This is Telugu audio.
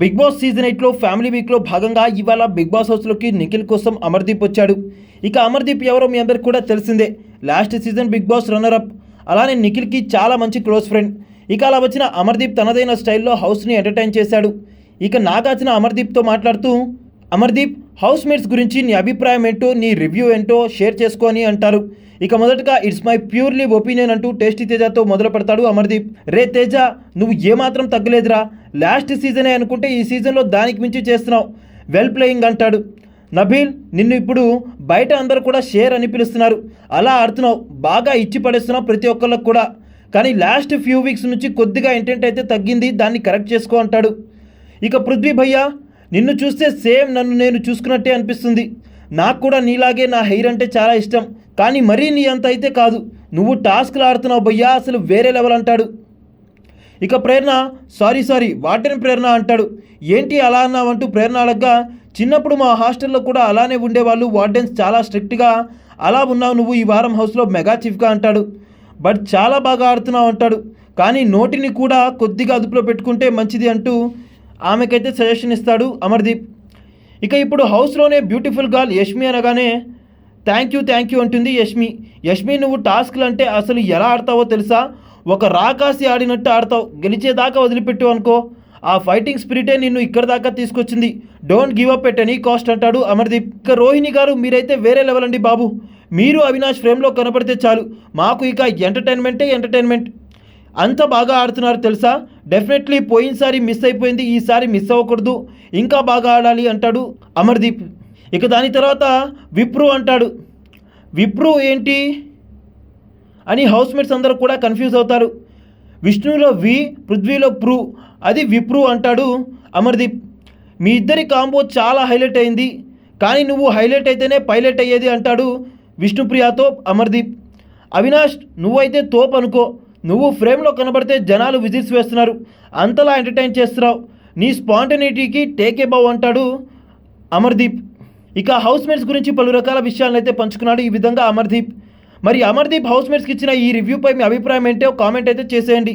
బిగ్ బాస్ సీజన్ ఎయిట్లో ఫ్యామిలీ వీక్లో భాగంగా ఇవాళ బిగ్ బాస్ హౌస్లోకి నిఖిల్ కోసం అమర్దీప్ వచ్చాడు. ఇక అమర్దీప్ ఎవరో మీ అందరికి కూడా తెలిసిందే. Last season Big Boss runner up అలానే నిఖిల్కి చాలా మంచి క్లోజ్ ఫ్రెండ్. ఇక అలా వచ్చిన అమర్దీప్ తనదైన స్టైల్లో హౌస్ని ఎంటర్టైన్ చేశాడు. ఇక నాగార్జున అమర్దీప్తో మాట్లాడుతూ అమర్దీప్ హౌస్ మేట్స్ గురించి నీ అభిప్రాయం ఏంటో నీ రివ్యూ ఏంటో షేర్ చేసుకొని అంటారు. ఇక మొదటగా ఇట్స్ మై ప్యూర్లీ ఒపీనియన్ అంటూ టేస్టీ తేజతో మొదలు పెడతాడు అమర్దీప్. రే తేజ నువ్వు ఏమాత్రం తగ్గలేదురా. లాస్ట్ సీజనే అనుకుంటే ఈ సీజన్లో దానికి మించి చేస్తున్నావు. వెల్ ప్లేయింగ్ అంటాడు. నబీల్ నిన్ను ఇప్పుడు బయట అందరూ కూడా షేర్ అని పిలుస్తున్నారు. అలా ఆడుతున్నావు. బాగా ఇచ్చి పడేస్తున్నావు ప్రతి ఒక్కళ్ళకు కూడా. కానీ లాస్ట్ ఫ్యూ వీక్స్ నుంచి కొద్దిగా ఇంటెంట్ అయితే తగ్గింది. దాన్ని కరెక్ట్ చేసుకో అంటాడు. ఇక పృథ్వీ భయ్య నిన్ను చూస్తే సేమ్ నన్ను నేను చూసుకున్నట్టే అనిపిస్తుంది. నాకు కూడా నీలాగే నా హెయిర్ అంటే చాలా ఇష్టం కానీ మరీ నీ అంత అయితే కాదు. నువ్వు టాస్క్లు ఆడుతున్నావు భయ్యా అసలు వేరే లెవెల్ అంటాడు. ఇక ప్రేరణ సారీ సారీ వాటిని ప్రేరణ అంటాడు. ఏంటి అలా అన్నావంటూ ప్రేరణ అడగ్గా చిన్నప్పుడు మా హాస్టల్లో కూడా అలానే ఉండేవాళ్ళు వార్డెన్స్ చాలా స్ట్రిక్ట్గా. అలా ఉన్నావు నువ్వు ఈ వారం హౌస్లో మెగా చీఫ్గా అంటాడు. బట్ చాలా బాగా ఆడుతున్నావు అంటాడు. కానీ నోటిని కూడా కొద్దిగా అదుపులో పెట్టుకుంటే మంచిది అంటూ ఆమెకైతే సజెషన్ ఇస్తాడు అమర్దీప్. ఇక ఇప్పుడు హౌస్లోనే బ్యూటిఫుల్ గర్ల్ యష్మి అనగానే థ్యాంక్ యూ థ్యాంక్ యూ అంటుంది యష్మి. యష్మి నువ్వు టాస్క్లు అంటే అసలు ఎలా ఆడతావో తెలుసా? ఒక రాకాసి ఆడినట్టు ఆడతావు. గెలిచేదాకా వదిలిపెట్టు అనుకో. ఆ ఫైటింగ్ స్పిరిటే నిన్ను ఇక్కడి దాకా తీసుకొచ్చింది. Don't give up at any cost అంటాడు అమర్దీప్. ఇక రోహిణి గారు మీరైతే వేరే లెవెల్ అండి బాబు. మీరు అవినాష్ ఫ్రేమ్లో కనపడితే చాలు. మాకు ఇక ఎంటర్టైన్మెంటే ఎంటర్టైన్మెంట్. అంత బాగా ఆడుతున్నారు తెలుసా? డెఫినెట్లీ పోయినసారి మిస్ అయిపోయింది ఈసారి మిస్ అవ్వకూడదు. ఇంకా బాగా ఆడాలి అంటాడు అమర్దీప్. ఇక దాని తర్వాత విప్రూ అంటాడు. విప్రూ ఏంటి? అని హౌస్మేట్స్ అందరూ కూడా కన్ఫ్యూజ్ అవుతారు. విష్ణులో వి పృథ్వీలో ప్రూ అది విప్రూ అంటాడు అమర్దీప్. మీ ఇద్దరి కాంబో చాలా హైలైట్ అయింది. కానీ నువ్వు హైలైట్ అయితేనే పైలట్ అయ్యేది అంటాడు విష్ణుప్రియతో అమర్దీప్. అవినాష్ నువ్వైతే తోపు అనుకో. నువ్వు ఫ్రేమ్లో కనబడితే జనాలు విజిట్స్ వేస్తున్నారు. అంతలా ఎంటర్టైన్ చేస్తున్నావు. నీ స్పాంటనిటీకి టేకే బావ్ అంటాడు అమర్దీప్. ఇక హౌస్మేట్స్ గురించి పలు రకాల విషయాలను అయితే పంచుకున్నాడు ఈ విధంగా అమర్దీప్. మరి అమర్దీప్ హౌస్మేట్స్కి ఇచ్చిన ఈ రివ్యూపై మీ అభిప్రాయం ఏంటో కామెంట్ అయితే చేసేయండి.